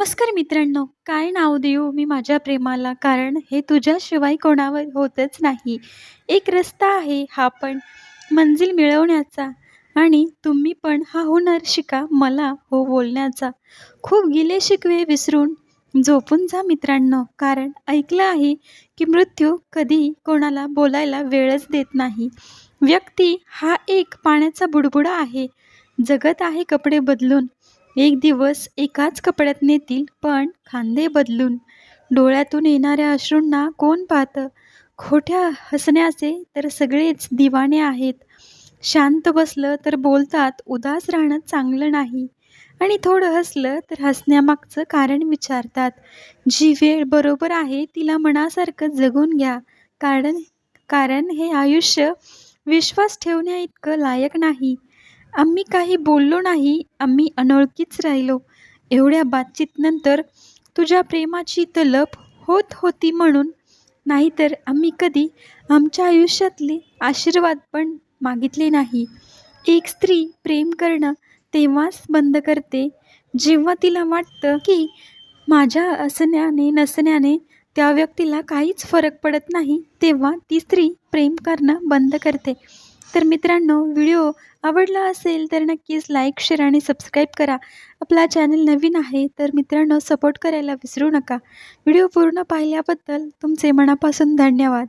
नमस्कार मित्रांनो काय नाव देऊ मी माझ्या प्रेमाला? कारण हे तुझ्याशिवाय कोणावर होतच नाही. एक रस्ता आहे हा पण मंजिल मिळवण्याचा आणि तुम्ही पण हा हुनर शिका मला हो बोलण्याचा. खूप गिले शिकवे विसरून झोपून जा मित्रांनो कारण ऐकलं आहे की मृत्यू कधी कोणाला बोलायला वेळच देत नाही. व्यक्ती हा एक पाण्याचा बुडबुडा आहे. जगत आहे कपडे बदलून. एक दिवस एकाच कपड्यात नेतील पण खांदे बदलून. डोळ्यातून येणाऱ्या अश्रूंना कोण पाहतं? खोट्या हसण्याचे तर सगळेच दिवाणे आहेत. शांत बसलं तर बोलतात उदास राहणं चांगलं नाही. आणि थोडं हसलं तर हसण्यामागचं कारण विचारतात. जी वेळ बरोबर आहे तिला मनासारखं जगून घ्या. कारण कारण हे आयुष्य विश्वास ठेवण्या इतकं लायक नाही. आम्ही काही बोललो नाही आम्ही अनोळखीच राहिलो. एवढ्या बातचीतनंतर तुझ्या प्रेमाची तलप होत होती म्हणून. नाहीतर आम्ही कधी आमच्या आयुष्यातले आशीर्वाद पण मागितले नाही. एक स्त्री प्रेम करणं तेव्हाच बंद करते. जेव्हा तिला वाटतं की माझ्या असण्याने नसण्याने त्या व्यक्तीला काहीच फरक पडत नाही तेव्हा ती स्त्री प्रेम करणं बंद करते. तर मित्रांनो व्हिडिओ आवडला असेल तर नक्कीच लाईक शेअर आणि सबस्क्राईब करा. आपला चॅनल नवीन आहे तर मित्रांनो सपोर्ट करायला विसरू नका. व्हिडिओ पूर्ण पाहिल्याबद्दल तुमचे मनापासून धन्यवाद.